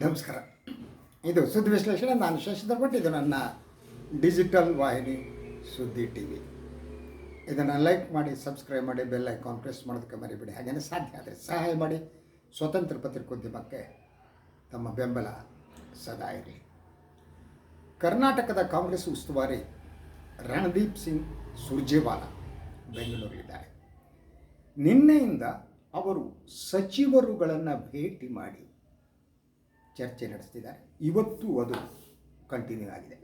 ನಮಸ್ಕಾರ. ಇದು ಸುದ್ದಿ ವಿಶ್ಲೇಷಣೆ. ನಾನು ಶಶಿಧರ್ ಭಟ್. ಇದು ನನ್ನ ಡಿಜಿಟಲ್ ವಾಹಿನಿ ಸುದ್ದಿ ಟಿ ವಿ. ಇದನ್ನು ಲೈಕ್ ಮಾಡಿ, ಸಬ್ಸ್ಕ್ರೈಬ್ ಮಾಡಿ, ಬೆಲ್ ಐಕಾನ್ ಪ್ರೆಸ್ ಮಾಡೋದಕ್ಕೆ ಮರಿಬೇಡಿ. ಹಾಗೆಯೇ ಸಾಧ್ಯ ಆದರೆ ಸಹಾಯ ಮಾಡಿ. ಸ್ವತಂತ್ರ ಪತ್ರಿಕೋದ್ಯಮಕ್ಕೆ ತಮ್ಮ ಬೆಂಬಲ ಸದಾ ಇರಲಿ. ಕರ್ನಾಟಕದ ಕಾಂಗ್ರೆಸ್ ಉಸ್ತುವಾರಿ ರಣದೀಪ್ ಸಿಂಗ್ ಸುರ್ಜೇವಾಲಾ ಬೆಂಗಳೂರಿದ್ದಾರೆ ನಿನ್ನೆಯಿಂದ ಅವರು ಸಚಿವರುಗಳನ್ನು ಭೇಟಿ ಮಾಡಿ ಚರ್ಚೆ ನಡೆಸ್ತಿದ್ದಾರೆ. ಇವತ್ತು ಅದು ಕಂಟಿನ್ಯೂ ಆಗಿದೆ.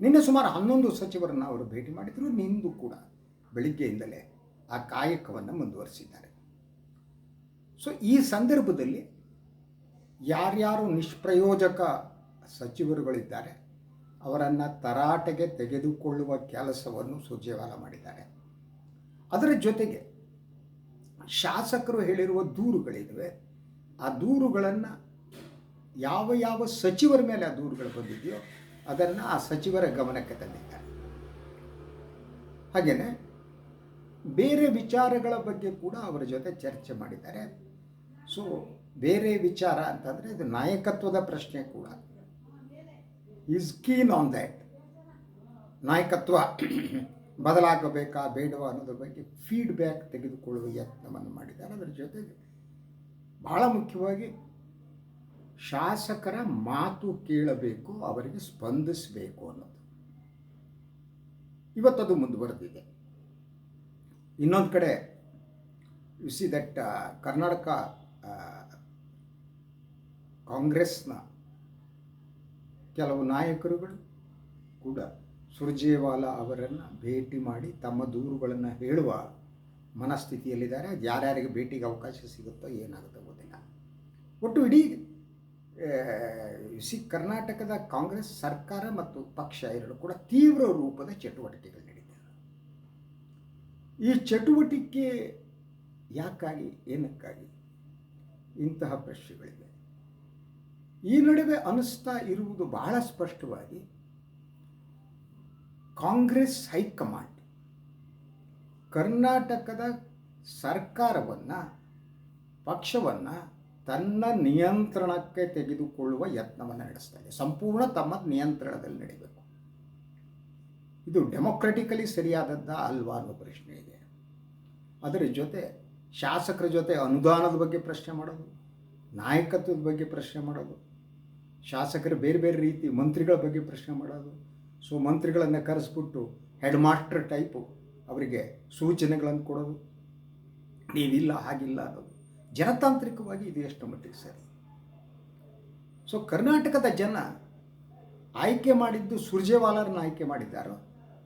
ನಿನ್ನೆ ಸುಮಾರು ಹನ್ನೊಂದು ಸಚಿವರನ್ನು ಅವರು ಭೇಟಿ ಮಾಡಿದರು. ನಿಂದು ಕೂಡ ಬೆಳಿಗ್ಗೆಯಿಂದಲೇ ಆ ಕಾಯಕವನ್ನು ಮುಂದುವರಿಸಿದ್ದಾರೆ. ಸೊ ಈ ಸಂದರ್ಭದಲ್ಲಿ ಯಾರ್ಯಾರು ನಿಷ್ಪ್ರಯೋಜಕ ಸಚಿವರುಗಳಿದ್ದಾರೆ, ಅವರನ್ನು ತರಾಟೆಗೆ ತೆಗೆದುಕೊಳ್ಳುವ ಕೆಲಸವನ್ನು ಸುರ್ಜೇವಾಲ ಮಾಡಿದ್ದಾರೆ. ಅದರ ಜೊತೆಗೆ ಶಾಸಕರು ಹೇಳಿರುವ ದೂರುಗಳಿವೆ. ಆ ದೂರುಗಳನ್ನು ಯಾವ ಯಾವ ಸಚಿವರ ಮೇಲೆ ಆ ದೂರುಗಳು ಬಂದಿದೆಯೋ ಅದನ್ನು ಆ ಸಚಿವರ ಗಮನಕ್ಕೆ ತಂದಿದ್ದಾರೆ. ಹಾಗೆಯೇ ಬೇರೆ ವಿಚಾರಗಳ ಬಗ್ಗೆ ಕೂಡ ಅವರ ಜೊತೆ ಚರ್ಚೆ ಮಾಡಿದ್ದಾರೆ. ಸೊ ಬೇರೆ ವಿಚಾರ ಅಂತಂದರೆ ಇದು ನಾಯಕತ್ವದ ಪ್ರಶ್ನೆ ಕೂಡ. ಈಸ್ ಕೀನ್ ಆನ್ ದ್ಯಾಟ್ ನಾಯಕತ್ವ ಬದಲಾಗಬೇಕಾ, ಬೇಡವಾ ಅನ್ನೋದ್ರ ಬಗ್ಗೆ ಫೀಡ್ಬ್ಯಾಕ್ ತೆಗೆದುಕೊಳ್ಳುವ ಯತ್ನವನ್ನು ಮಾಡಿದ್ದಾರೆ. ಅದರ ಜೊತೆಗೆ ಬಹಳ ಮುಖ್ಯವಾಗಿ ಶಾಸಕರ ಮಾತು ಕೇಳಬೇಕು, ಅವರಿಗೆ ಸ್ಪಂದಿಸಬೇಕು ಅನ್ನೋದು. ಇವತ್ತದು ಮುಂದುವರೆದಿದೆ. ಇನ್ನೊಂದು ಕಡೆ ಯು ಸಿ ದಟ್ ಕರ್ನಾಟಕ ಕಾಂಗ್ರೆಸ್ನ ಕೆಲವು ನಾಯಕರುಗಳು ಕೂಡ ಸುರ್ಜೇವಾಲಾ ಅವರನ್ನು ಭೇಟಿ ಮಾಡಿ ತಮ್ಮ ದೂರುಗಳನ್ನು ಹೇಳುವ ಮನಸ್ಥಿತಿಯಲ್ಲಿದ್ದಾರೆ. ಯಾರ್ಯಾರಿಗೆ ಭೇಟಿಗೆ ಅವಕಾಶ ಸಿಗುತ್ತೋ ಏನಾಗುತ್ತೋ ಗೊತ್ತಿಲ್ಲ. ಒಟ್ಟು ಇಡೀ ಸಿ ಕರ್ನಾಟಕದ ಕಾಂಗ್ರೆಸ್ ಸರ್ಕಾರ ಮತ್ತು ಪಕ್ಷ ಎರಡು ಕೂಡ ತೀವ್ರ ರೂಪದ ಚಟುವಟಿಕೆಗಳು ನಡೀತವೆ ಈ ಚಟುವಟಿಕೆ ಯಾಕಾಗಿ, ಏನಕ್ಕಾಗಿ? ಇಂತಹ ಪ್ರಶ್ನೆಗಳಿವೆ. ಈ ನಡುವೆ ಅನಿಸ್ತಾ ಇರುವುದು ಬಹಳ ಸ್ಪಷ್ಟವಾಗಿ ಕಾಂಗ್ರೆಸ್ ಹೈಕಮಾಂಡ್ ಕರ್ನಾಟಕದ ಸರ್ಕಾರವನ್ನು, ಪಕ್ಷವನ್ನು ತನ್ನ ನಿಯಂತ್ರಣಕ್ಕೆ ತೆಗೆದುಕೊಳ್ಳುವ ಯತ್ನವನ್ನು ನಡೆಸ್ತಾ ಇದೆ. ಸಂಪೂರ್ಣ ತಮ್ಮ ನಿಯಂತ್ರಣದಲ್ಲಿ ನಡೀಬೇಕು. ಇದು ಡೆಮೊಕ್ರೆಟಿಕಲಿ ಸರಿಯಾದದ್ದ ಅಲ್ವಾ ಅನ್ನೋ ಪ್ರಶ್ನೆ ಇದೆ. ಅದರ ಜೊತೆ ಶಾಸಕರ ಜೊತೆ ಅನುದಾನದ ಬಗ್ಗೆ ಪ್ರಶ್ನೆ ಮಾಡೋದು, ನಾಯಕತ್ವದ ಬಗ್ಗೆ ಪ್ರಶ್ನೆ ಮಾಡೋದು, ಶಾಸಕರು ಬೇರೆ ಬೇರೆ ರೀತಿ ಮಂತ್ರಿಗಳ ಬಗ್ಗೆ ಪ್ರಶ್ನೆ ಮಾಡೋದು, ಸೊ ಮಂತ್ರಿಗಳನ್ನು ಕರೆಸ್ಬಿಟ್ಟು ಹೆಡ್ ಮಾಸ್ಟರ್ ಟೈಪು ಅವರಿಗೆ ಸೂಚನೆಗಳನ್ನು ಕೊಡೋದು ನೀವಿಲ್ಲ ಹಾಗಿಲ್ಲ ಅನ್ನೋದು. ಜನತಾಂತ್ರಿಕವಾಗಿ ಇದು ಎಷ್ಟು ಮಟ್ಟಿಗೆ ಸರಿ. ಸೊ ಕರ್ನಾಟಕದ ಜನ ಆಯ್ಕೆ ಮಾಡಿದ್ದು ಸುರ್ಜೇವಾಲರನ್ನು ಆಯ್ಕೆ ಮಾಡಿದ್ದಾರೋ,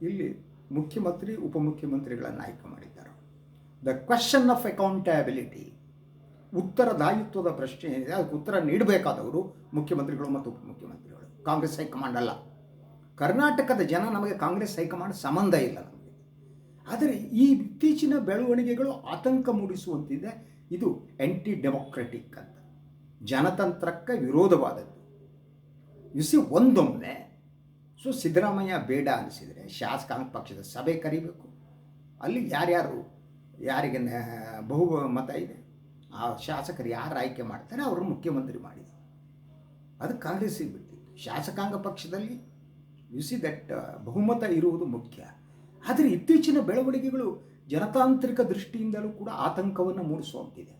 ಇಲ್ಲಿ ಮುಖ್ಯಮಂತ್ರಿ, ಉಪಮುಖ್ಯಮಂತ್ರಿಗಳನ್ನು ಆಯ್ಕೆ ಮಾಡಿದ್ದಾರೋ? ದ ಕ್ವಶನ್ ಆಫ್ ಅಕೌಂಟಬಿಲಿಟಿ ಉತ್ತರದಾಯಿತ್ವದ ಪ್ರಶ್ನೆ ಏನಿದೆ ಅದಕ್ಕೆ ಉತ್ತರ ನೀಡಬೇಕಾದವರು ಮುಖ್ಯಮಂತ್ರಿಗಳು ಮತ್ತು ಉಪಮುಖ್ಯಮಂತ್ರಿಗಳು. ಕಾಂಗ್ರೆಸ್ ಹೈಕಮಾಂಡ್ ಅಲ್ಲ. ಕರ್ನಾಟಕದ ಜನ ನಮಗೆ ಕಾಂಗ್ರೆಸ್ ಹೈಕಮಾಂಡ್ ಸಂಬಂಧ ಇಲ್ಲ ನಮಗೆ. ಆದರೆ ಈ ಇತ್ತೀಚಿನ ಬೆಳವಣಿಗೆಗಳು ಆತಂಕ ಮೂಡಿಸುವಂತಿದೆ. ಇದು ಆ್ಯಂಟಿ ಡೆಮೊಕ್ರೆಟಿಕ್ ಅಂತ. ಜನತಂತ್ರಕ್ಕೆ ವಿರೋಧವಾದದ್ದು. ಸಿ ಒಂದೊಮ್ಮೆ, ಸೊ ಸಿದ್ದರಾಮಯ್ಯ ಬೇಡ ಅನಿಸಿದರೆ ಶಾಸಕಾಂಗ ಪಕ್ಷದ ಸಭೆ ಕರಿಬೇಕು. ಅಲ್ಲಿ ಯಾರ್ಯಾರು, ಯಾರಿಗೆ ಬಹುಮತ ಇದೆ, ಆ ಶಾಸಕರು ಯಾರು ಆಯ್ಕೆ ಮಾಡ್ತಾರೆ ಅವರು ಮುಖ್ಯಮಂತ್ರಿ ಮಾಡಿದರು. ಅದು ಕಾಂಗ್ರೆಸ್ಸಿಗೆ ಬಿಟ್ಟಿತ್ತು. ಶಾಸಕಾಂಗ ಪಕ್ಷದಲ್ಲಿ ಯು ಸಿ ದಟ್ ಬಹುಮತ ಇರುವುದು ಮುಖ್ಯ. ಆದರೆ ಇತ್ತೀಚಿನ ಬೆಳವಣಿಗೆಗಳು ಜನತಾಂತ್ರಿಕ ದೃಷ್ಟಿಯಿಂದಲೂ ಕೂಡ ಆತಂಕವನ್ನು ಮೂಡಿಸುವಂತಿದೆ.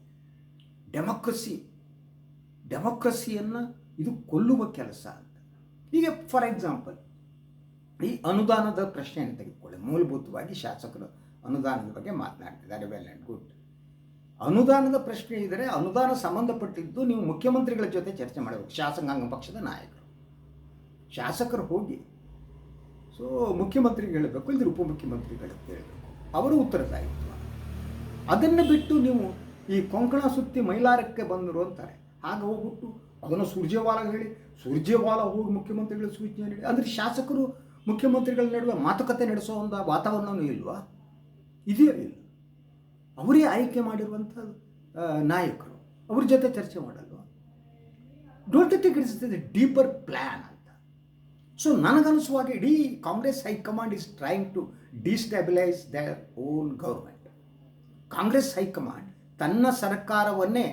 ಡೆಮೊಕ್ರಸಿ, ಡೆಮೊಕ್ರಸಿಯನ್ನು ಇದು ಕೊಲ್ಲುವ ಕೆಲಸ ಅಂತ. ಈಗ ಫಾರ್ ಎಕ್ಸಾಂಪಲ್, ಈ ಅನುದಾನದ ಪ್ರಶ್ನೆಯನ್ನು ತೆಗೆದುಕೊಳ್ಳಿ. ಮೂಲಭೂತವಾಗಿ ಶಾಸಕರು ಅನುದಾನದ ಬಗ್ಗೆ ಮಾತನಾಡ್ತಿದ್ದಾರೆ. ವೆಲ್ ಆ್ಯಂಡ್ ಗುಡ್ ಅನುದಾನದ ಪ್ರಶ್ನೆ ಇದ್ದರೆ ಅನುದಾನ ಸಂಬಂಧಪಟ್ಟಿದ್ದು ನೀವು ಮುಖ್ಯಮಂತ್ರಿಗಳ ಜೊತೆ ಚರ್ಚೆ ಮಾಡಬೇಕು. ಶಾಸಕಾಂಗ ಪಕ್ಷದ ನಾಯಕರು. ಶಾಸಕರು ಹೋಗಿ, ಸೊ ಮುಖ್ಯಮಂತ್ರಿಗೆ ಹೇಳಬೇಕು ಇಲ್ಲದ್ರೆ ಉಪಮುಖ್ಯಮಂತ್ರಿಗಳಿಗೆ ಹೇಳಬೇಕು. ಅವರು ಉತ್ತರದಾಯಿತ್ವ ಅದನ್ನು ಬಿಟ್ಟು ನೀವು ಈ ಕೊಂಕಣ ಸುತ್ತಿ ಮೈಲಾರಕ್ಕೆ ಬಂದರು ಅಂತಾರೆ. ಆಗ ಹೋಗ್ಬಿಟ್ಟು ಅದನ್ನು ಸುರ್ಜೇವಾಲ ಹೇಳಿ ಸುರ್ಜೇವಾಲ ಹೋಗಿ ಮುಖ್ಯಮಂತ್ರಿಗಳ ಸೂಚನೆ ನೀಡಿ. ಅಂದರೆ ಶಾಸಕರು ಮುಖ್ಯಮಂತ್ರಿಗಳ ನಡುವೆ ಮಾತುಕತೆ ನಡೆಸೋ ಒಂದು ವಾತಾವರಣವೂ ಇಲ್ವಾ? ಇದೆಯೋ ಇಲ್ಲ. ಅವರೇ ಆಯ್ಕೆ ಮಾಡಿರುವಂಥ ನಾಯಕರು. ಅವ್ರ ಜೊತೆ ಚರ್ಚೆ ಮಾಡಲ್ವಾ? Don't think it's deeper plan so ನನಗನ್ನಿಸುವಾಗ ಇಡೀ Congress high command is trying to destabilise their own government Congress high command ತನ್ನ ಸರ್ಕಾರವನ್ನೇ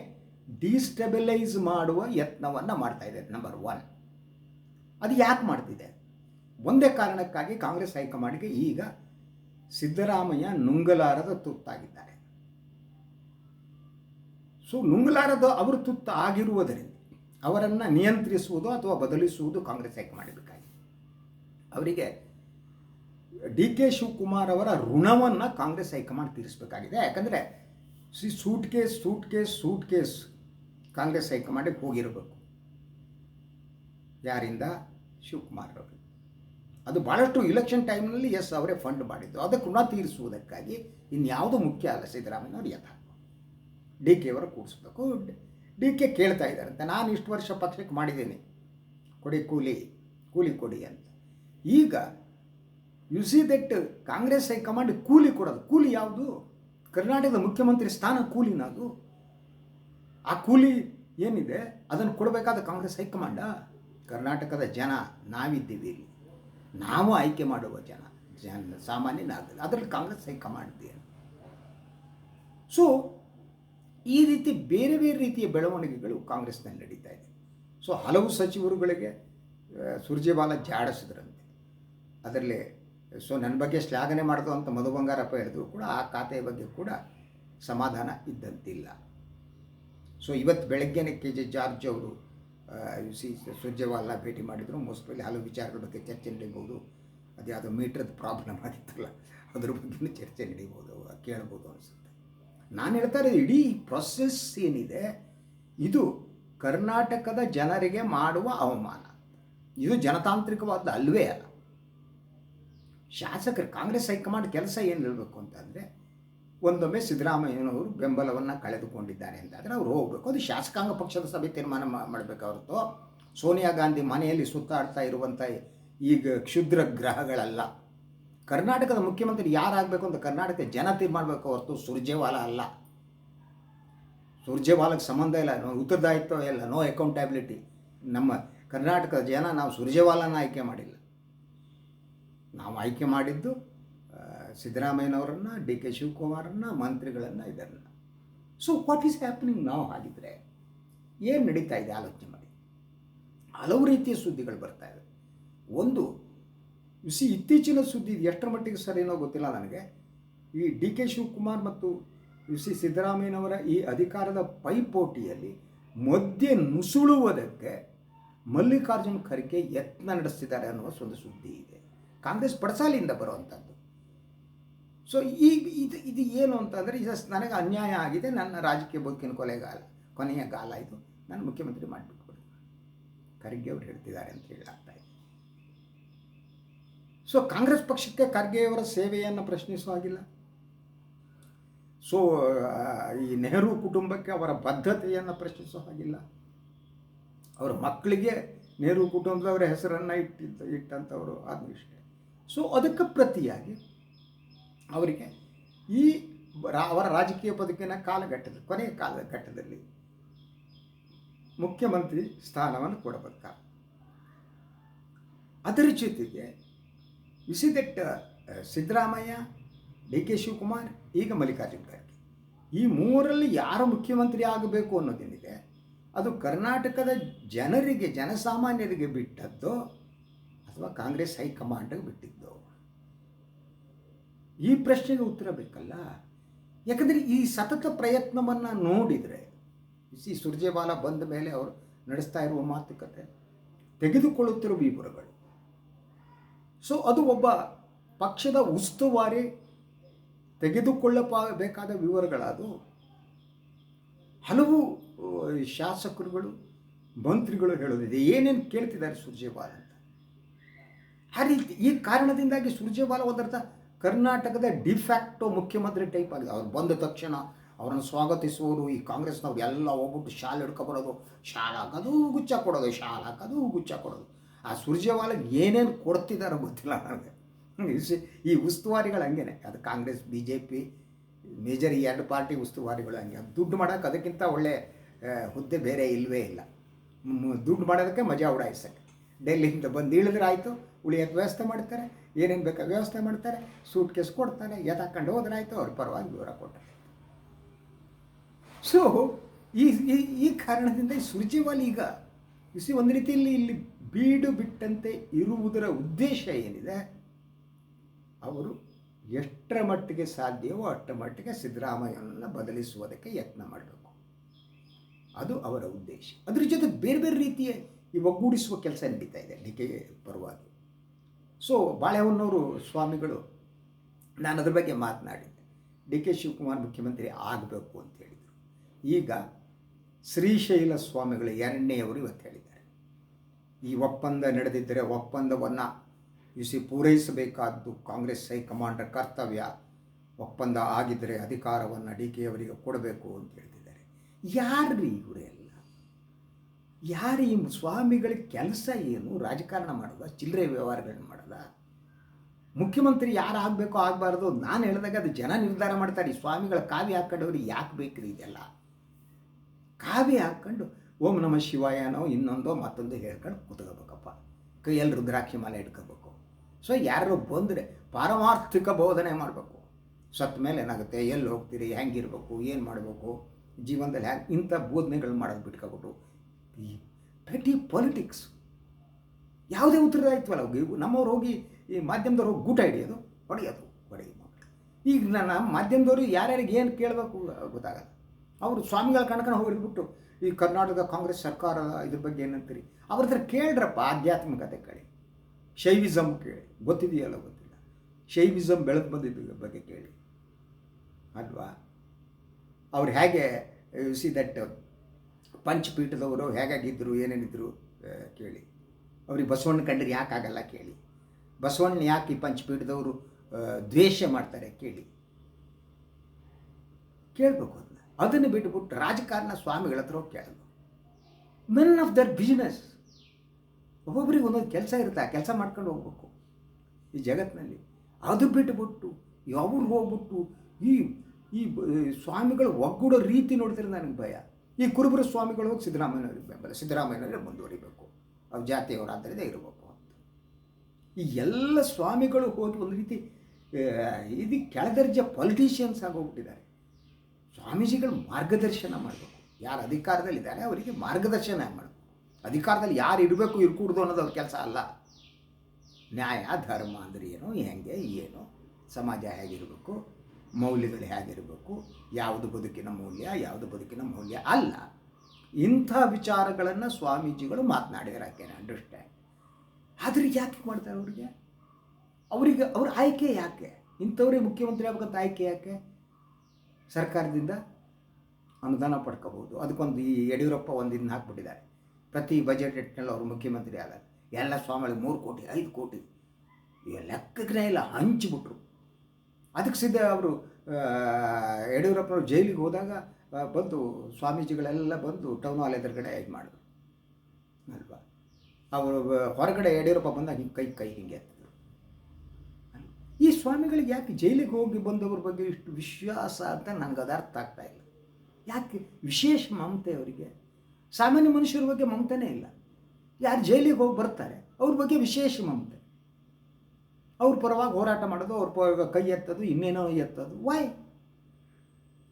ಡಿಸ್ಟೆಬಿಲೈಸ್ ಮಾಡುವ ಯತ್ನವನ್ನು ಮಾಡ್ತಾ ಇದೆ. ನಂಬರ್ ಒನ್ ಅದು ಯಾಕೆ ಮಾಡ್ತಿದೆ? ಒಂದೇ ಕಾರಣಕ್ಕಾಗಿ ಕಾಂಗ್ರೆಸ್ ಹೈಕಮಾಂಡ್ಗೆ ಈಗ ಸಿದ್ದರಾಮಯ್ಯ ನುಂಗಲಾರದ ತುತ್ತಾಗಿದ್ದಾರೆ. ಸೊ ನುಂಗಲಾರದ ಅವರು ತುತ್ತ ಆಗಿರುವುದರಿಂದ ಅವರನ್ನು ನಿಯಂತ್ರಿಸುವುದು ಅಥವಾ ಬದಲಿಸುವುದು ಕಾಂಗ್ರೆಸ್ ಹೈಕಮಾಂಡ್ಬೇಕಾಗಿ ಅವರಿಗೆ ಡಿ ಕೆ ಶಿವಕುಮಾರ್ ಅವರ ಋಣವನ್ನು ಕಾಂಗ್ರೆಸ್ ಹೈಕಮಾಂಡ್ ತೀರಿಸಬೇಕಾಗಿದೆ. ಯಾಕಂದರೆ see suitcase suitcase suitcase Congress ಹೈಕಮಾಂಡಿಗೆ ಹೋಗಿರಬೇಕು. ಯಾರಿಂದ? ಶಿವಕುಮಾರ್ ಅವರು. ಅದು ಭಾಳಷ್ಟು ಇಲೆಕ್ಷನ್ ಟೈಮ್ನಲ್ಲಿ ಎಸ್ ಅವರೇ ಫಂಡ್ ಮಾಡಿದ್ದು. ಅದಕ್ಕೆ ಋಣ ತೀರಿಸುವುದಕ್ಕಾಗಿ ಇನ್ಯಾವುದು ಮುಖ್ಯ ಅಲ್ಲ ಸಿದ್ದರಾಮಯ್ಯನವ್ರು ಯಥ. ಡಿ ಕೆ ಅವರು ಕೂಡಿಸ್ಬೇಕು. ಡಿ ಕೆ ಕೇಳ್ತಾ ಇದ್ದಾರಂತೆ ನಾನು ಇಷ್ಟು ವರ್ಷ ಪಕ್ಷಕ್ಕೆ ಮಾಡಿದ್ದೀನಿ. ಕೊಡಿ ಕೂಲಿ ಕೂಲಿ ಕೊಡಿ ಅಂತ. ಈಗ you see that Congress high command ಕೂಲಿ ಕೊಡೋದು. ಕೂಲಿ ಯಾವುದು? ಕರ್ನಾಟಕದ ಮುಖ್ಯಮಂತ್ರಿ ಸ್ಥಾನ ಕೂಲಿನ ಅದು ಆ ಕೂಲಿ ಏನಿದೆ? ಅದನ್ನು ಕೊಡಬೇಕಾದ ಕಾಂಗ್ರೆಸ್ ಹೈಕಮಾಂಡ ಕರ್ನಾಟಕದ ಜನ ನಾವಿದ್ದೀವಿ ಇಲ್ಲಿ. ನಾವು ಆಯ್ಕೆ ಮಾಡುವ ಜನ. ಜನ ಸಾಮಾನ್ಯ ನಾಗರಿಕ ಅದರಲ್ಲಿ ಕಾಂಗ್ರೆಸ್ ಹೈಕಮಾಂಡ್ ಏನು ಸೊ ಈ ರೀತಿ ಬೇರೆ ಬೇರೆ ರೀತಿಯ ಬೆಳವಣಿಗೆಗಳು ಕಾಂಗ್ರೆಸ್ನಲ್ಲಿ ನಡೀತಾ ಇದೆ. ಸೊ ಹಲವು ಸಚಿವರುಗಳಿಗೆ ಸುರ್ಜೇವಾಲ ಜಾಡಿಸಿದ್ರಂತೆ. ಅದರಲ್ಲಿ, ಸೊ ನನ್ನ ಬಗ್ಗೆ ಶ್ಲಾಘನೆ ಮಾಡ್ತು ಅಂತ ಮಧು ಬಂಗಾರಪ್ಪ ಹೇಳಿದ್ರು ಕೂಡ ಆ ಖಾತೆಯ ಬಗ್ಗೆ ಕೂಡ ಸಮಾಧಾನ ಇದ್ದಂತಿಲ್ಲ. ಸೊ ಇವತ್ತು ಬೆಳಗ್ಗೆನೆ ಕೆ ಜೆ ಜಾರ್ಜ್ ಅವರು ಸಿ ಸುರ್ಜೇವಾಲ ಭೇಟಿ ಮಾಡಿದರು. ಮೋಸ್ಟ್ಲಿ ಹಲವು ವಿಚಾರಗಳ ಬಗ್ಗೆ ಚರ್ಚೆ ನಡೀಬೋದು ಅದು ಯಾವುದೋ ಮೀಟ್ರದ್ದು ಪ್ರಾಬ್ಲಮ್ ಆಗಿತ್ತಲ್ಲ, ಅದ್ರ ಬಗ್ಗೆ ಚರ್ಚೆ ನಡೀಬೋದು ಕೇಳ್ಬೋದು ಅನಿಸುತ್ತೆ. ನಾನು ಹೇಳ್ತಾ ಇರೋದು ಇಡೀ ಪ್ರೊಸೆಸ್ ಏನಿದೆ, ಇದು ಕರ್ನಾಟಕದ ಜನರಿಗೆ ಮಾಡುವ ಅವಮಾನ. ಇದು ಜನತಾಂತ್ರಿಕವಾದ ಅಲ್ವೇ ಅಲ್ಲ. ಶಾಸಕರು ಕಾಂಗ್ರೆಸ್ ಹೈಕಮಾಂಡ್ ಕೆಲಸ ಏನು ಹೇಳಬೇಕು ಅಂತಂದರೆ ಒಂದೊಮ್ಮೆ ಸಿದ್ದರಾಮಯ್ಯನವರು ಬೆಂಬಲವನ್ನು ಕಳೆದುಕೊಂಡಿದ್ದಾರೆ ಅಂತಾದರೆ ಅವ್ರು ಹೋಗಬೇಕು. ಅದು ಶಾಸಕಾಂಗ ಪಕ್ಷದ ಸಭೆ ತೀರ್ಮಾನ ಮಾಡಬೇಕು ಸೋನಿಯಾ ಗಾಂಧಿ ಮನೆಯಲ್ಲಿ ಸುತ್ತಾಡ್ತಾ ಇರುವಂಥ ಈಗ ಕ್ಷುದ್ರ ಗ್ರಹಗಳಲ್ಲ. ಕರ್ನಾಟಕದ ಮುಖ್ಯಮಂತ್ರಿ ಯಾರಾಗಬೇಕು ಅಂತ ಕರ್ನಾಟಕ ಜನ ತೀರ್ಮಾನಬೇಕು ಹೊರತು ಸುರ್ಜೇವಾಲ ಅಲ್ಲ. ಸುರ್ಜೇವಾಲಕ್ಕೆ ಸಂಬಂಧ ಇಲ್ಲ ಉತ್ತರದಾಯಿತ್ವ ಇಲ್ಲ, ನೋ ಅಕೌಂಟಬಿಲಿಟಿ ನಮ್ಮ ಕರ್ನಾಟಕದ ಜನ ನಾವು ಸುರ್ಜೇವಾಲನ ಆಯ್ಕೆ ಮಾಡಿಲ್ಲ. ನಾವು ಆಯ್ಕೆ ಮಾಡಿದ್ದು ಸಿದ್ದರಾಮಯ್ಯನವರನ್ನು, ಡಿ ಕೆ ಶಿವಕುಮಾರನ್ನು, ಮಂತ್ರಿಗಳನ್ನು ಇದನ್ನು ಸೊ ವಾಟ್ ಈಸ್ ಹ್ಯಾಪನಿಂಗ್ ನಾವು ಹಾಗಿದ್ರೆ, ಏನು ನಡೀತಾ ಇದೆ ಆಲೋಚನೆ ಮಾಡಿ. ಹಲವು ರೀತಿಯ ಸುದ್ದಿಗಳು ಬರ್ತಾ ಇವೆ ಒಂದು ಸಿ ಇತ್ತೀಚಿನ ಸುದ್ದಿ ಎಷ್ಟರ ಮಟ್ಟಿಗೆ ಸರಿನೋ ಗೊತ್ತಿಲ್ಲ ನನಗೆ. ಈ ಡಿ ಕೆ ಶಿವಕುಮಾರ್ ಮತ್ತು ಯು ಸಿ ಸಿದ್ದರಾಮಯ್ಯನವರ ಈ ಅಧಿಕಾರದ ಪೈಪೋಟಿಯಲ್ಲಿ ಮಧ್ಯೆ ನುಸುಳುವುದಕ್ಕೆ ಮಲ್ಲಿಕಾರ್ಜುನ್ ಖರ್ಗೆ ಯತ್ನ ನಡೆಸ್ತಿದ್ದಾರೆ ಅನ್ನುವ ಒಂದು ಸುದ್ದಿ ಇದೆ. ಕಾಂಗ್ರೆಸ್ ಪಡಸಾಲಿಯಿಂದ ಬರುವಂಥದ್ದು. ಸೊ ಈ ಇದು ಇದು ಏನು ಅಂತಂದರೆ, ಇದು ನನಗೆ ಅನ್ಯಾಯ ಆಗಿದೆ, ನನ್ನ ರಾಜಕೀಯ ಬದುಕಿನ ಕೊಲೆಗಾಲ ಕೊನೆಯ ಕಾಲ ಇದು. ನಾನು ಮುಖ್ಯಮಂತ್ರಿ ಮಾಡಿಬಿಟ್ಟು ಖರ್ಗೆ ಅವರು ಹೇಳ್ತಿದ್ದಾರೆ ಅಂತ ಹೇಳಾಗ್ತಾ ಇದೆ. ಸೊ ಕಾಂಗ್ರೆಸ್ ಪಕ್ಷಕ್ಕೆ ಖರ್ಗೆಯವರ ಸೇವೆಯನ್ನು ಪ್ರಶ್ನಿಸುವ ಹಾಗಿಲ್ಲ. ಸೊ ಈ ನೆಹರು ಕುಟುಂಬಕ್ಕೆ ಅವರ ಬದ್ಧತೆಯನ್ನು ಪ್ರಶ್ನಿಸೋ ಹಾಗಿಲ್ಲ. ಅವರ ಮಕ್ಕಳಿಗೆ ನೆಹರು ಕುಟುಂಬದವರ ಹೆಸರನ್ನು ಇಟ್ಟಿದ್ದ ಇಟ್ಟಂಥವರು ಇಷ್ಟೇ ಸೊ ಅದಕ್ಕೆ ಪ್ರತಿಯಾಗಿ ಅವರಿಗೆ ಈ ಅವರ ರಾಜಕೀಯ ಬದುಕಿನ ಕಾಲಘಟ್ಟದ, ಕೊನೆಯ ಕಾಲಘಟ್ಟದಲ್ಲಿ ಮುಖ್ಯಮಂತ್ರಿ ಸ್ಥಾನವನ್ನು ಕೊಡಬೇಕಾ ಅದರ ಜೊತೆಗೆ ವಿಸಿದೆಟ್ಟ ಸಿದ್ದರಾಮಯ್ಯ, ಡಿ ಕೆ ಶಿವಕುಮಾರ್, ಈಗ ಮಲ್ಲಿಕಾರ್ಜುನ ಖರ್ಗೆ, ಈ ಮೂರಲ್ಲಿ ಯಾರು ಮುಖ್ಯಮಂತ್ರಿ ಆಗಬೇಕು ಅನ್ನೋದೇನಿದೆ, ಅದು ಕರ್ನಾಟಕದ ಜನರಿಗೆ, ಜನಸಾಮಾನ್ಯರಿಗೆ ಬಿಟ್ಟದ್ದು ಅಥವಾ ಕಾಂಗ್ರೆಸ್ ಹೈಕಮಾಂಡ್ಗೆ ಬಿಟ್ಟಿದ್ದು? ಈ ಪ್ರಶ್ನೆಗೆ ಉತ್ತರ ಬೇಕಲ್ಲ? ಯಾಕಂದರೆ ಈ ಸತತ ಪ್ರಯತ್ನವನ್ನು ನೋಡಿದರೆ ಸಿ ಸುರ್ಜೇವಾಲ ಬಂದ ಮೇಲೆ ಅವರು ನಡೆಸ್ತಾ ಇರುವ ಮಾತುಕತೆ, ತೆಗೆದುಕೊಳ್ಳುತ್ತಿರುವ ವಿವರಗಳು ಸೊ ಅದು ಒಬ್ಬ ಪಕ್ಷದ ಉಸ್ತುವಾರಿ ತೆಗೆದುಕೊಳ್ಳಬೇಕಾದ ವಿವರಗಳದು ಹಲವು ಶಾಸಕರುಗಳು, ಮಂತ್ರಿಗಳು ಹೇಳೋದಿದೆ. ಏನೇನು ಕೇಳ್ತಿದ್ದಾರೆ ಸುರ್ಜೇವಾಲ? ಆ ರೀತಿ ಈ ಕಾರಣದಿಂದಾಗಿ ಸುರ್ಜೇವಾಲ ಒಂದರ್ಥ ಕರ್ನಾಟಕದ ಡಿಫ್ಯಾಕ್ಟೋ ಮುಖ್ಯಮಂತ್ರಿ ಟೈಪ್ ಆಗಿದೆ. ಅವ್ರು ಬಂದ ತಕ್ಷಣ ಅವರನ್ನು ಸ್ವಾಗತಿಸುವವರು ಈ ಕಾಂಗ್ರೆಸ್ನವ್ರು ಎಲ್ಲ ಹೋಗ್ಬಿಟ್ಟು ಶಾಲೆ ಹಿಡ್ಕೊಬರೋದು ಶಾಲೆ ಹಾಕೋದು ಗುಚ್ಚ ಕೊಡೋದು, ಶಾಲೆ ಹಾಕೋದು ಗುಚ್ಚ ಕೊಡೋದು. ಆ ಸುರ್ಜೇವಾಲಗೆ ಏನೇನು ಕೊಡ್ತಿದ್ದಾರೋ ಗೊತ್ತಿಲ್ಲ ನನಗೆ. ಈ ಉಸ್ತುವಾರಿಗಳು ಹಂಗೇನೆ. ಅದು Congress B J P major ಎರಡು ಪಾರ್ಟಿ ಉಸ್ತುವಾರಿಗಳು ಹಂಗೆ. ದುಡ್ಡು ಮಾಡೋಕೆ ಅದಕ್ಕಿಂತ ಒಳ್ಳೆ ಹುದ್ದೆ ಬೇರೆ ಇಲ್ಲವೇ ಇಲ್ಲ. ದುಡ್ಡು ಮಾಡೋದಕ್ಕೆ ಮಜಾ ಉಡಾಯಿಸಕ್ಕೆ ಡೆಲ್ಲಿಯಿಂದ ಬಂದು ಇಳಿದ್ರೆ ಆಯಿತು. ಉಳಿಯೋಕ್ಕೆ ವ್ಯವಸ್ಥೆ ಮಾಡ್ತಾರೆ, ಏನೇನು ಬೇಕಾ ವ್ಯವಸ್ಥೆ ಮಾಡ್ತಾರೆ ಸೂಟ್ ಕೇಸ್ ಕೊಡ್ತಾನೆ ಎತ್ತಾಕೊಂಡು ಹೋದ್ರೆ ಆಯಿತು, ಅವ್ರ ಪರವಾಗಿ ವಿವರ ಕೊಟ್ಟರೆ ಸೊ ಈ, ಈ- ಈ ಕಾರಣದಿಂದ ಈ ಸುರ್ಜೇವಾಲ್ ಈಗ ಇಸಿ ಒಂದು ರೀತಿಯಲ್ಲಿ ಇಲ್ಲಿ ಬೀಡು ಬಿಟ್ಟಂತೆ ಇರುವುದರ ಉದ್ದೇಶ ಏನಿದೆ? ಅವರು ಎಷ್ಟರ ಮಟ್ಟಿಗೆ ಸಾಧ್ಯವೋ ಅಷ್ಟರ ಮಟ್ಟಿಗೆ ಸಿದ್ದರಾಮಯ್ಯನನ್ನು ಬದಲಿಸುವುದಕ್ಕೆ ಯತ್ನ ಮಾಡಬೇಕು. ಅದು ಅವರ ಉದ್ದೇಶ. ಅದ್ರ ಜೊತೆ ಬೇರೆ ಬೇರೆ ರೀತಿಯ ಈ ಒಗ್ಗೂಡಿಸುವ ಕೆಲಸ ನಡೀತಾ ಇದೆ, ಡಿ ಕೆ ಪರವಾಗಿ. ಸೊ ಬಾಳೆಹೊನ್ನೂರು ಸ್ವಾಮಿಗಳು, ನಾನು ಅದ್ರ ಬಗ್ಗೆ ಮಾತನಾಡಿದ್ದೆ. ಡಿ ಕೆ ಶಿವಕುಮಾರ್ ಮುಖ್ಯಮಂತ್ರಿ ಆಗಬೇಕು ಅಂತ ಹೇಳಿದರು. ಈಗ ಶ್ರೀಶೈಲ ಸ್ವಾಮಿಗಳು ಎರಡನೆಯವರು ಇವತ್ತು ಹೇಳಿದ್ದಾರೆ. ಈ ಒಪ್ಪಂದ ನಡೆದಿದ್ದರೆ ಒಪ್ಪಂದವನ್ನು ಇಸಿ ಪೂರೈಸಬೇಕಾದ್ದು ಕಾಂಗ್ರೆಸ್ ಹೈಕಮಾಂಡರ್ ಕರ್ತವ್ಯ. ಒಪ್ಪಂದ ಆಗಿದ್ದರೆ ಅಧಿಕಾರವನ್ನು ಡಿ ಕೆ ಅವರಿಗೆ ಕೊಡಬೇಕು ಅಂತ ಹೇಳ್ತಿದ್ದಾರೆ ಯಾರ್ರೀ ಇವರೆಲ್ಲ? ಯಾರು ಈ ಸ್ವಾಮಿಗಳಿಗೆ ಕೆಲಸ ಏನು ರಾಜಕಾರಣ ಮಾಡೋದ, ಚಿಲ್ಲರೆ ವ್ಯವಹಾರಗಳನ್ನ ಮಾಡೋದ? ಮುಖ್ಯಮಂತ್ರಿ ಯಾರು ಆಗಬೇಕೋ ಆಗಬಾರ್ದು. ನಾನು ಹೇಳಿದಾಗ ಅದು ಜನ ನಿರ್ಧಾರ ಮಾಡ್ತಾರೆ. ಸ್ವಾಮಿಗಳ ಕಾವ್ಯ ಹಾಕೊಂಡವ್ರು ಯಾಕೆ ಬೇಕ್ರಿ ಇದೆಲ್ಲ? ಕಾವ್ಯ ಹಾಕ್ಕೊಂಡು ಓಂ ನಮ ಶಿವಾಯನೋ ಇನ್ನೊಂದೋ ಮತ್ತೊಂದು ಹೇಳ್ಕೊಂಡು ಕೂತ್ಕೋಬೇಕಪ್ಪ. ಕೈಯಲ್ಲಿ ರುದ್ರಾಕ್ಷಿ ಮಾಲೆ ಇಟ್ಕೋಬೇಕು. ಸೊ ಯಾರು ಬಂದರೆ ಪಾರಮಾರ್ಥಿಕ ಬೋಧನೆ ಮಾಡಬೇಕು. ಸತ್ತ ಮೇಲೆ ಏನಾಗುತ್ತೆ? ಎಲ್ಲಿ ಹೋಗ್ತೀರಿ? ಹೆಂಗಿರ್ಬೇಕು? ಏನು ಮಾಡಬೇಕು? ಜೀವನದಲ್ಲಿ ಹ್ಯಾಂಗೆ ಇಂಥ ಬೋಧನೆಗಳನ್ನ ಮಾಡೋದು ಬಿಟ್ಕೊಬಿಟ್ಟು ಈ ಪೆಟಿ ಪಾಲಿಟಿಕ್ಸ್ ಯಾವುದೇ ಉತ್ತರದಾಯಿತ್ವಲ್ಲ ನಮ್ಮವ್ರು ಹೋಗಿ ಈ ಮಾಧ್ಯಮದವ್ರು ಹೋಗಿ ಗೂಟ ಹಿಡಿಯೋದು, ಹೊಡೆಯೋದು ಹೊಡೆಯೋದು. ಈಗ ನಾನು ಮಾಧ್ಯಮದವರು ಯಾರ್ಯಾರಿಗೆ ಏನು ಕೇಳಬೇಕು ಗೊತ್ತಾಗಲ್ಲ. ಅವರು ಸ್ವಾಮಿಗಳ ಕಣ್ಕಣ ಹೋಗಿಬಿಟ್ಟು ಈ ಕರ್ನಾಟಕ ಕಾಂಗ್ರೆಸ್ ಸರ್ಕಾರ ಇದ್ರ ಬಗ್ಗೆ ಏನಂತೀರಿ? ಅವ್ರ ಹತ್ರ ಕೇಳ್ರಪ್ಪ ಆಧ್ಯಾತ್ಮಿಕತೆ ಕೇಳಿ. ಶೈವಿಸಮ್ ಕೇಳಿ. ಗೊತ್ತಿದೆಯಲ್ಲ ಗೊತ್ತಿಲ್ಲ. ಶೈವಿಸಮ್ ಬೆಳೆದು ಬಂದಿದ್ದ ಬಗ್ಗೆ ಕೇಳಿ. ಅಲ್ವಾ? ಅವ್ರು ಹೇಗೆ ಸಿ ದಟ್ ಪಂಚಪೀಠದವರು ಹೇಗಾಗಿದ್ದರು ಏನೇನಿದ್ರು ಕೇಳಿ. ಅವ್ರಿಗೆ ಬಸವಣ್ಣ ಕಂಡ್ರೆ ಯಾಕಾಗಲ್ಲ ಕೇಳಿ. ಬಸವಣ್ಣ ಯಾಕೆ ಈ ಪಂಚಪೀಠದವರು ದ್ವೇಷ ಮಾಡ್ತಾರೆ ಕೇಳಿ. ಕೇಳಬೇಕು ಅದನ್ನ. ಅದನ್ನು ಬಿಟ್ಟುಬಿಟ್ಟು ರಾಜಕಾರಣ ಸ್ವಾಮಿಗಳ ಹತ್ರ ಕೇಳೋದು. ನನ್ ಆಫ್ ದರ್ ಬಿಸ್ನೆಸ್ ಒಬ್ಬೊಬ್ಬರಿಗೆ ಒಂದೊಂದು ಕೆಲಸ ಇರುತ್ತೆ, ಆ ಕೆಲಸ ಮಾಡ್ಕೊಂಡು ಹೋಗ್ಬೇಕು. ಈ ಜಗತ್ತಿನಲ್ಲಿ ಅದು ಬಿಟ್ಟುಬಿಟ್ಟು ಅವ್ರು ಹೋಗ್ಬಿಟ್ಟು ಈ ಈ ಸ್ವಾಮಿಗಳು ಒಗ್ಗೂಡೋ ರೀತಿ ನೋಡಿದ್ರೆ ನನಗೆ ಭಯ. ಈ ಕುರುಬರ ಸ್ವಾಮಿಗಳು ಹೋಗಿ ಸಿದ್ದರಾಮಯ್ಯನವ್ರಿಗೆ ಬೆಂಬಲ ಸಿದ್ದರಾಮಯ್ಯನವರೇ ಮುಂದುವರಿಬೇಕು. ಅವ್ರ ಜಾತಿಯವರಾದ್ದರಿಂದ ಇರಬೇಕು ಅಂತ. ಈ ಎಲ್ಲ ಸ್ವಾಮಿಗಳು ಹೋಗಿ ಒಂದು ರೀತಿ ಇದು ಕೆಳದರ್ಜೆ ಪೊಲಿಟಿಷಿಯನ್ಸ್ ಆಗೋಗ್ಬಿಟ್ಟಿದ್ದಾರೆ ಸ್ವಾಮೀಜಿಗಳು ಮಾರ್ಗದರ್ಶನ ಮಾಡಬೇಕು. ಯಾರು ಅಧಿಕಾರದಲ್ಲಿದ್ದಾರೆ ಅವರಿಗೆ ಮಾರ್ಗದರ್ಶನ ಮಾಡಬೇಕು. ಅಧಿಕಾರದಲ್ಲಿ ಯಾರು ಇರಬೇಕು, ಇರ್ಕೂಡ್ದು ಅನ್ನೋದು ಅವ್ರ ಕೆಲಸ ಅಲ್ಲ. ನ್ಯಾಯ, ಧರ್ಮ ಅಂದರೆ ಏನು, ಹೆಂಗೆ, ಏನು, ಸಮಾಜ ಹೇಗಿರಬೇಕು ಮೌಲ್ಯಗಳು ಹೇಗಿರಬೇಕು? ಯಾವುದು ಬದುಕಿನ ಮೌಲ್ಯ, ಯಾವುದು ಬದುಕಿನ ಮೌಲ್ಯ ಅಲ್ಲ. ಇಂಥ ವಿಚಾರಗಳನ್ನು ಸ್ವಾಮೀಜಿಗಳು ಮಾತನಾಡಿದ್ರೆ ಐ ಕ್ಯಾನ್ ಅಂಡರ್ಸ್ಟ್ಯಾಂಡ್ ಆದರೆ ಯಾಕೆ ಮಾಡ್ತಾರೆ ಅವರಿಗೆ? ಅವರಿಗೆ ಅವ್ರ ಆಯ್ಕೆ ಯಾಕೆ? ಇಂಥವ್ರಿಗೆ ಮುಖ್ಯಮಂತ್ರಿ ಆಗ್ಬೇಕಂತ ಆಯ್ಕೆ ಯಾಕೆ? ಸರ್ಕಾರದಿಂದ ಅನುದಾನ ಪಡ್ಕೋಬೋದು ಅದಕ್ಕೊಂದು ಈ ಯಡಿಯೂರಪ್ಪ ಒಂದು ಇದನ್ನ ಹಾಕ್ಬಿಟ್ಟಿದ್ದಾರೆ. ಪ್ರತಿ ಬಜೆಟ್ನಲ್ಲಿ ಅವರು ಮುಖ್ಯಮಂತ್ರಿ ಆದಾಗ ಎಲ್ಲ ಸ್ವಾಮಿಗಳಿಗೆ ಮೂರು ಕೋಟಿ, ಐದು ಕೋಟಿ. ಲೆಕ್ಕಕ್ಕೆ ಇಲ್ಲ, ಹಂಚಿಬಿಟ್ರು. ಅದಕ್ಕೆ ಸಿದ್ಧ ಅವರು ಯಡಿಯೂರಪ್ಪನವರು ಜೈಲಿಗೆ ಹೋದಾಗ ಬಂದು ಸ್ವಾಮೀಜಿಗಳೆಲ್ಲ ಬಂದು ಟೌನ್ ಹಾಲ್ ಎದುರುಗಡೆ ಇದು ಮಾಡಿದ್ರು. ಅಲ್ವಾ? ಅವರು ಹೊರಗಡೆ ಯಡಿಯೂರಪ್ಪ ಬಂದಾಗ ಹಿಂಗೆ ಕೈ ಕೈ ಹಿಂಗೆ ಎತ್ತಿದ್ರು. ಈ ಸ್ವಾಮಿಗಳಿಗೆ ಯಾಕೆ ಜೈಲಿಗೆ ಹೋಗಿ ಬಂದವ್ರ ಬಗ್ಗೆ ಇಷ್ಟು ವಿಶ್ವಾಸ ಅಂತ ನನಗೆ ಅದು ಅರ್ಥ ಆಗ್ತಾ ಇಲ್ಲ. ಯಾಕೆ ವಿಶೇಷ ಮಮತೆ ಅವರಿಗೆ? ಸಾಮಾನ್ಯ ಮನುಷ್ಯರ ಬಗ್ಗೆ ಮಮತೆನೇ ಇಲ್ಲ. ಯಾರು ಜೈಲಿಗೆ ಹೋಗಿ ಬರ್ತಾರೆ, ಅವ್ರ ಬಗ್ಗೆ ವಿಶೇಷ ಮಮತೆ. ಅವ್ರ ಪರವಾಗಿ ಹೋರಾಟ ಮಾಡೋದು, ಅವ್ರ ಪರವಾಗಿ ಕೈ ಎತ್ತೋದು, ಇನ್ನೇನೋ ಎತ್ತೋದು. ವಾಯ್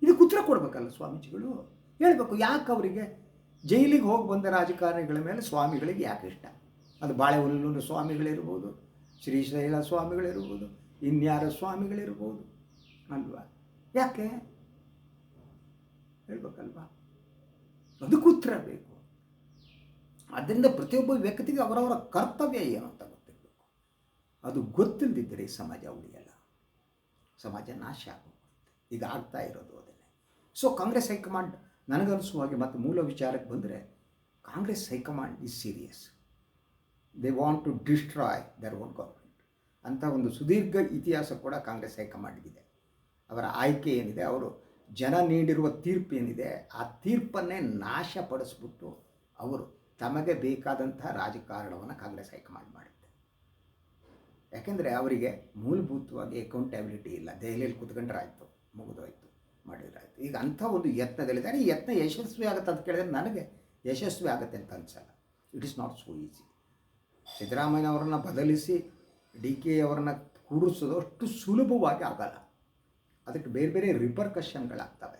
ಇದಕ್ಕೆ ಉತ್ತರ ಕೊಡಬೇಕಲ್ಲ ಸ್ವಾಮೀಜಿಗಳು? ಹೇಳಬೇಕು, ಯಾಕೆ ಅವರಿಗೆ ಜೈಲಿಗೆ ಹೋಗಿ ಬಂದ ರಾಜಕಾರಣಿಗಳ ಮೇಲೆ ಸ್ವಾಮಿಗಳಿಗೆ ಯಾಕೆ ಇಷ್ಟ? ಅದು ಬಾಳೆಹುಲ್ಲೂರು ಸ್ವಾಮಿಗಳಿರ್ಬೋದು, ಶ್ರೀಶೈಲ ಸ್ವಾಮಿಗಳಿರ್ಬೋದು, ಇನ್ಯಾರ ಸ್ವಾಮಿಗಳಿರ್ಬೋದು, ಅಲ್ವಾ? ಯಾಕೆ? ಹೇಳ್ಬೇಕಲ್ವಾ? ಅದಕ್ಕೂ ಉತ್ತರ ಬೇಕು. ಆದ್ದರಿಂದ ಪ್ರತಿಯೊಬ್ಬ ವ್ಯಕ್ತಿಗೆ ಅವರವರ ಕರ್ತವ್ಯ ಏನು ಅಂತ ಅದು ಗೊತ್ತಿಲ್ಲದಿದ್ದರೆ ಸಮಾಜ ಉಳಿಯಲ್ಲ. ಸಮಾಜ ನಾಶ ಆಗೋಗುತ್ತೆ ಈಗ ಆಗ್ತಾ ಇರೋದು ಅದನ್ನೇ. ಸೊ ಕಾಂಗ್ರೆಸ್ ಹೈಕಮಾಂಡ್ ನನಗನ್ನಿಸುವ ಹಾಗೆ ಮತ್ತು ಮೂಲ ವಿಚಾರಕ್ಕೆ ಬಂದರೆ, Congress high command is serious they want to destroy their own government ಅಂತ ಒಂದು ಸುದೀರ್ಘ ಇತಿಹಾಸ ಕೂಡ ಕಾಂಗ್ರೆಸ್ ಹೈಕಮಾಂಡ್ಗಿದೆ ಅವರ ಆಯ್ಕೆ ಏನಿದೆ, ಅವರು ಜನ ನೀಡಿರುವ ತೀರ್ಪು ಏನಿದೆ, ಆ ತೀರ್ಪನ್ನೇ ನಾಶಪಡಿಸ್ಬಿಟ್ಟು ಅವರು ತಮಗೆ ಬೇಕಾದಂಥ ರಾಜಕಾರಣವನ್ನು ಕಾಂಗ್ರೆಸ್ ಹೈಕಮಾಂಡ್ ಮಾಡುತ್ತೆ ಯಾಕೆಂದರೆ ಅವರಿಗೆ ಮೂಲಭೂತವಾಗಿ ಅಕೌಂಟಬಿಲಿಟಿ ಇಲ್ಲ. ದೆಹಲಿಯಲ್ಲಿ ಕುತ್ಕೊಂಡ್ರೆ ಆಯಿತು ಮುಗಿದೋಯ್ತು, ಮಾಡಿದ್ರಾಯ್ತು. ಈಗ ಅಂಥ ಒಂದು ಯತ್ನದಲ್ಲಿದ್ದಾರೆ ಈ ಯತ್ನ ಯಶಸ್ವಿ ಆಗುತ್ತೆ ಅಂತ ಕೇಳಿದ್ರೆ ನನಗೆ ಯಶಸ್ವಿ ಆಗುತ್ತೆ ಅಂತ ಅನ್ಸಲ್ಲ. It is not so easy Siddaramaiah ಅವರನ್ನು ಬದಲಿಸಿ ಡಿ ಕೆ ಅವರನ್ನು ಕೂಡಿಸೋದು ಅಷ್ಟು ಸುಲಭವಾಗಿ ಆಗಲ್ಲ. ಅದಕ್ಕೆ ಬೇರೆ ಬೇರೆ ರಿಪರ್ಕಷನ್ಗಳಾಗ್ತವೆ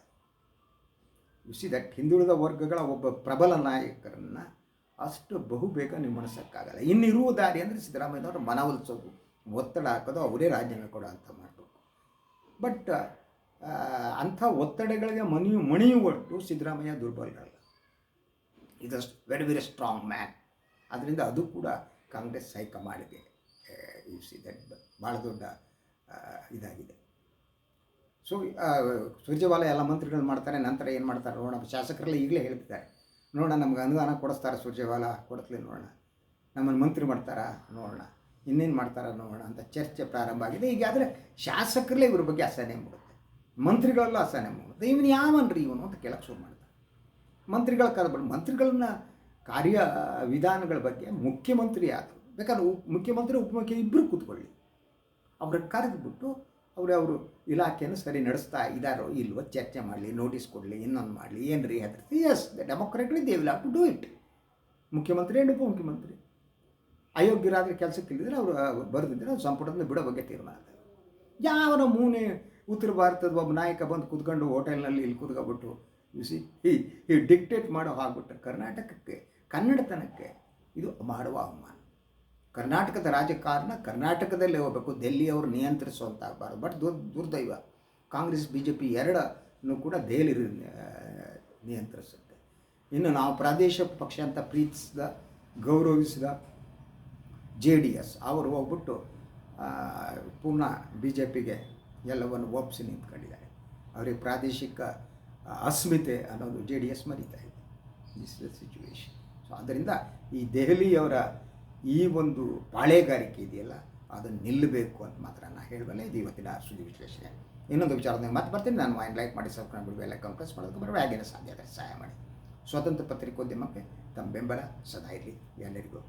ಸಿ ದಟ್ ಹಿಂದುಳಿದ ವರ್ಗಗಳ ಒಬ್ಬ ಪ್ರಬಲ ನಾಯಕರನ್ನು ಅಷ್ಟು ಬಹುಬೇಗ ನಿಮ್ಮಣಿಸೋಕ್ಕಾಗಲ್ಲ ಇನ್ನಿರುವ ದಾರಿ ಅಂದರೆ ಸಿದ್ದರಾಮಯ್ಯನವರು ಮನವೊಲಿಸೋದು ಒತ್ತಡ ಹಾಕೋದು ಅವರೇ ರಾಜೀನಾಮೆ ಕೊಡೋ ಅಂತ ಮಾಡಬೇಕು. ಬಟ್ ಅಂಥ ಒತ್ತಡಗಳಿಗೆ ಮಣಿಯು ಮಣಿಯುವಟ್ಟು ಸಿದ್ದರಾಮಯ್ಯ ದುರ್ಬಲರಲ್ಲ ಇದಷ್ಟು ವೆರಿ ವೆರಿ ಸ್ಟ್ರಾಂಗ್ ಮ್ಯಾನ್ ಅದರಿಂದ ಅದು ಕೂಡ ಕಾಂಗ್ರೆಸ್ ಹೈಕಮಾಂಡ್ಗೆ ದಟ್ ಭಾಳ ದೊಡ್ಡ ಇದಾಗಿದೆ. ಸೊ ಸುರ್ಜೇವಾಲ ಎಲ್ಲ ಮಂತ್ರಿಗಳು ಮಾಡ್ತಾರೆ, ನಂತರ ಏನು ಮಾಡ್ತಾರೆ ನೋಡೋಣ. ಶಾಸಕರೆಲ್ಲ ಈಗಲೇ ಹೇಳ್ತಿದ್ದಾರೆ. ನೋಡೋಣ, ನಮ್ಗೆ ಅನುದಾನ ಕೊಡಿಸ್ತಾರೆ ಸುರ್ಜೇವಾಲ ಕೊಡಿಸ್ಲಿ ನೋಡೋಣ. ನಮ್ಮನ್ನು ಮಂತ್ರಿ ಮಾಡ್ತಾರಾ? ನೋಡೋಣ. ಇನ್ನೇನು ಮಾಡ್ತಾರ ನೋಡೋಣ ಅಂತ ಚರ್ಚೆ ಪ್ರಾರಂಭ ಆಗಿದೆ. ಈಗ ಆದರೆ ಶಾಸಕರಲ್ಲೇ ಇವ್ರ ಬಗ್ಗೆ ಅಸಹನೆ ಮೂಡುತ್ತೆ. ಮಂತ್ರಿಗಳಲ್ಲೂ ಅಸಹನೆ ಮೂಡುತ್ತೆ. ಇವನು ಯಾವನ್ರಿ ಇವನು ಅಂತ ಕೇಳಕ್ಕೆ ಶುರು ಮಾಡ್ತಾರೆ. ಮಂತ್ರಿಗಳ ಕರೆದ್ಬಿಟ್ಟು ಮಂತ್ರಿಗಳನ್ನ ಕಾರ್ಯ ವಿಧಾನಗಳ ಬಗ್ಗೆ ಮುಖ್ಯಮಂತ್ರಿ ಆದರು ಬೇಕಾದ್ರೆ ಉಪ ಮುಖ್ಯಮಂತ್ರಿ, ಉಪಮುಖ್ಯ ಇಬ್ಬರು ಕೂತ್ಕೊಳ್ಳಿ. ಅವ್ರ ಕರೆದುಬಿಟ್ಟು ಅವರು ಅವರು ಇಲಾಖೆಯನ್ನು ಸರಿ ನಡೆಸ್ತಾ ಇದ್ದಾರೋ ಇಲ್ವೋ ಚರ್ಚೆ ಮಾಡಲಿ, ನೋಟಿಸ್ ಕೊಡಲಿ, ಇನ್ನೊಂದು ಮಾಡಲಿ ಏನು ರೀ ಹೇಳ್ತಾರೆ as the democratically they will have to do it ಮುಖ್ಯಮಂತ್ರಿ ಆ್ಯಂಡ್ ಉಪಮುಖ್ಯಮಂತ್ರಿ? ಅಯೋಗ್ಯರಾದರೆ ಕೆಲಸಕ್ಕೆ ಇಲ್ಲದ್ರೆ ಅವರು ಬರೆದಿದ್ದರೆ ಅವ್ರು ಸಂಪುಟದಿಂದ ಬಿಡೋ ಬಗ್ಗೆ ತೀರ್ಮಾನ. ಯಾವನ ಮೂನೆ ಉತ್ತರ ಭಾರತದ ಒಬ್ಬ ನಾಯಕ ಬಂದು ಕೂತ್ಕೊಂಡು ಹೋಟೆಲ್ನಲ್ಲಿ ಇಲ್ಲಿ ಕೂತ್ಕೊಬಿಟ್ಟು ಬಿಸಿ ಈ ಈ ಡಿಕ್ಟೇಟ್ ಮಾಡೋ ಆಗ್ಬಿಟ್ಟು ಕರ್ನಾಟಕಕ್ಕೆ, ಕನ್ನಡತನಕ್ಕೆ ಇದು ಮಾಡುವ ಅವಮಾನ. ಕರ್ನಾಟಕದ ರಾಜಕಾರಣ ಕರ್ನಾಟಕದಲ್ಲೇ ಹೋಗಬೇಕು, ದೆಲ್ಲಿಯವರು ನಿಯಂತ್ರಿಸುವಂತಾಗಬಾರ್ದು. ಬಟ್ ದುರ್, ದುರ್ದೈವ, ಕಾಂಗ್ರೆಸ್ ಬಿ ಜೆ ಪಿ ಎರಡನ್ನು ಕೂಡ ದೆಹಲಿ ನಿಯಂತ್ರಿಸುತ್ತೆ. ಇನ್ನು ನಾವು ಪ್ರಾದೇಶಿಕ ಪಕ್ಷ ಅಂತ ಪ್ರೀತಿಸಿದ, ಗೌರವಿಸಿದ ಜೆ ಡಿ ಎಸ್ ಅವರು ಹೋಗ್ಬಿಟ್ಟು ಪುನಃ ಬಿ ಜೆ ಪಿಗೆ ಎಲ್ಲವನ್ನು ಒಪ್ಪಿಸಿ ನಿಂತ್ಕೊಂಡಿದ್ದಾರೆ. ಅವರಿಗೆ ಪ್ರಾದೇಶಿಕ ಅಸ್ಮಿತೆ ಅನ್ನೋದು ಜೆ ಡಿ ಎಸ್ ಮರಿತಾ ಇದೆ. ದಿಸ್ ದ ಸಿಚುವೇಶನ್ ಸೊ ಆದ್ದರಿಂದ ಈ ದೆಹಲಿಯವರ ಈ ಒಂದು ಪಾಳೆಗಾರಿಕೆ ಇದೆಯಲ್ಲ, ಅದನ್ನು ನಿಲ್ಲಬೇಕು ಅಂತ ಮಾತ್ರ ನಾನು ಹೇಳಬಲ್ಲೆ. ಇದು ಇವತ್ತಿನ ಸುದ್ದಿ ವಿಶ್ಲೇಷಣೆ. ಇನ್ನೊಂದು ವಿಚಾರದಾಗ ಮತ್ತೆ ಬರ್ತೀನಿ. ನಾನು ವೈನ್ ಲೈಕ್ ಮಾಡಿ ಸಬ್ಸ್ಕ್ರೈಬ್ ಎಲ್ಲ ಕಂಪ್ರೆಸ್ ಮಾಡೋದಕ್ಕೆ ಬರುವ ಆಗಿನ ಸಾಧ್ಯ ಸಹಾಯ ಮಾಡಿ. ಸ್ವತಂತ್ರ ಪತ್ರಿಕೋದ್ಯಮಕ್ಕೆ ತಮ್ಮ ಬೆಂಬಲ ಸದಾ ಇರಲಿ. ಎಲ್ಲರಿಗೂ